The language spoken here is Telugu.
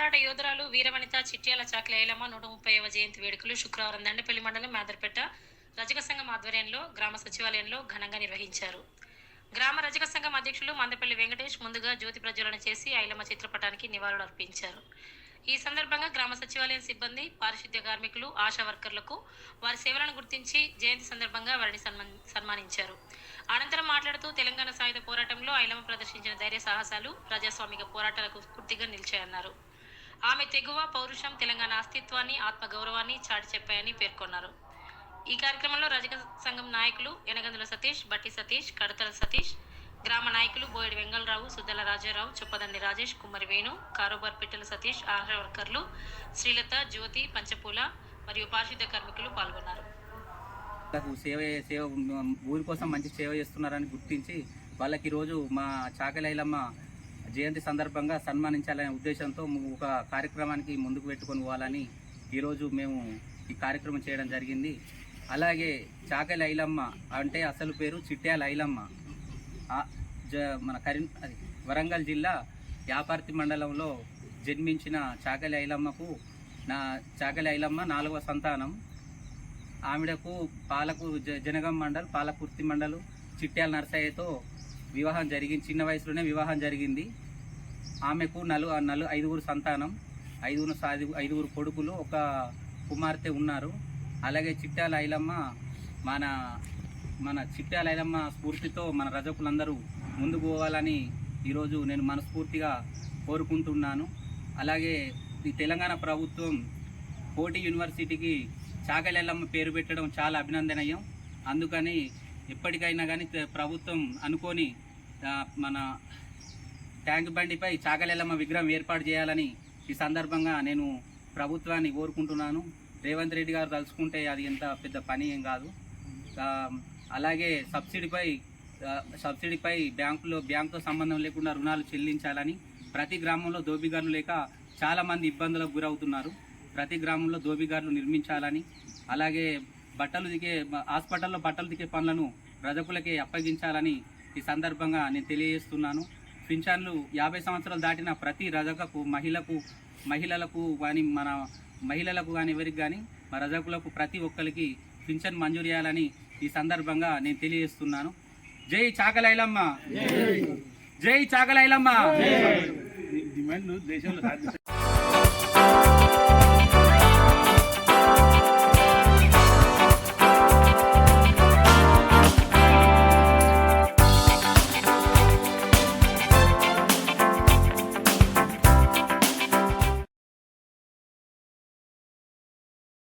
పోరాట యోధురాలు వీరవనిత చిట్యాల చాకలేలమ్మ నూట ముప్పైవ జయంతి వేడుకలు శుక్రవారం దండపల్లి మండలం మేదర్పేట రజక సంఘం ఆధ్వర్యంలో గ్రామ సచివాలయంలో ఘనంగా నిర్వహించారు. గ్రామ రజక సంఘం అధ్యక్షులు మందపల్లి వెంకటేష్ ముందుగా జ్యోతి ప్రజ్వలన చేసి ఐలమ్మ చిత్రపటానికి నివాళులు అర్పించారు. ఈ సందర్భంగా గ్రామ సచివాలయం సిబ్బంది పారిశుద్ధ్య కార్మికులు ఆశా వర్కర్లకు వారి సేవలను గుర్తించి జయంతి సందర్భంగా వారిని సన్మాన్ సన్మానించారు. అనంతరం మాట్లాడుతూ తెలంగాణ సాయుధ పోరాటంలో ఐలమ్మ ప్రదర్శించిన ధైర్య సాహసాలు ప్రజాస్వామిక పోరాటాలకు స్ఫూర్తిగా నిలిచాయన్నారు. ఆమె తెగువ పౌరుషం తెలంగాణ అస్తిత్వాన్ని ఆత్మగౌరవాన్ని చాటి చెప్పాయని పేర్కొన్నారు. ఈ కార్యక్రమంలో రజక సంఘం నాయకులు ఎనగందుల సతీష్ బట్టి సతీష్ కడతల సతీష్ గ్రామ నాయకులు బోయడి వెంగళరావు సుద్దల రాజారావు చొప్పదండి రాజేష్ కుమ్మరి వేణు కారోబార్ పిట్టల సతీష్ ఆహార వర్కర్లు శ్రీలత జ్యోతి పంచపూల మరియు పారిశుద్ధ కార్మికులు పాల్గొన్నారు. సేవ సేవ ఊరి కోసం మంచి సేవ చేస్తున్నారని గుర్తించి వాళ్ళకి ఈరోజు మా చాకలైలమ్మ జయంతి సందర్భంగా సన్మానించాలనే ఉద్దేశంతో ఒక కార్యక్రమానికి ముందుకు పెట్టుకొని పోవాలని ఈరోజు మేము ఈ కార్యక్రమం చేయడం జరిగింది. అలాగే చాకలి ఐలమ్మ అంటే అసలు పేరు చిట్యాల ఐలమ్మ జ- మన కరీం వరంగల్ జిల్లా యాపార్తి మండలంలో జన్మించిన చాకలి ఐలమ్మకు నా చాకలి ఐలమ్మ నాలుగవ సంతానం. ఆవిడకు పాలకు జ- జనగం మండల్ పాలకుర్తి మండలు చిట్యాల నర్సయ్యతో వివాహం జరిగింది. చిన్న వయసులోనే వివాహం జరిగింది. ఆమెకు నలు నలు ఐదుగురు సంతానం ఐదుగురు సాది- ఐదుగురు కొడుకులు ఒక కుమార్తె ఉన్నారు. అలాగే చిట్టాల ఐలమ్మ మన మన చిట్టాల ఐలమ్మ స్ఫూర్తితో మన రజకులందరూ ముందుకు పోవాలని ఈరోజు నేను మనస్ఫూర్తిగా కోరుకుంటున్నాను. అలాగే ఈ తెలంగాణ ప్రభుత్వం కోటి యూనివర్సిటీకి చాకలెల్లమ్మ పేరు పెట్టడం చాలా అభినందనీయం. అందుకని ఎప్పటికైనా కానీ ప్రభుత్వం అనుకొని మన ట్యాంక్ బండిపై చాగలెల్లమ్మ విగ్రహం ఏర్పాటు చేయాలని ఈ సందర్భంగా నేను ప్రభుత్వాన్ని కోరుకుంటున్నాను. రేవంత్ రెడ్డి గారు తలుచుకుంటే అది ఎంత పెద్ద పని ఏం కాదు. అలాగే సబ్సిడీపై సబ్సిడీపై బ్యాంకులో బ్యాంకుతో సంబంధం లేకుండా రుణాలు చెల్లించాలని ప్రతి గ్రామంలో దోబిగారులు లేక చాలామంది ఇబ్బందులకు గురవుతున్నారు. ప్రతి గ్రామంలో దోబిగారులు నిర్మించాలని అలాగే బట్టలు దిగే హాస్పిటల్లో బట్టలు దిగే పనులను రజకులకే అప్పగించాలని ఈ సందర్భంగా నేను తెలియజేస్తున్నాను. పింఛన్లు యాభై సంవత్సరాలు దాటిన ప్రతి రజకకు మహిళకు మహిళలకు కానీ మన మహిళలకు కానీ ఎవరికి కానీ మా రజకులకు ప్రతి ఒక్కరికి పింఛన్ మంజూరు చేయాలని ఈ సందర్భంగా నేను తెలియజేస్తున్నాను. జై చాకలైలమ్మ! జై చాకలైలమ్మ! డిమాండ్ దేశంలో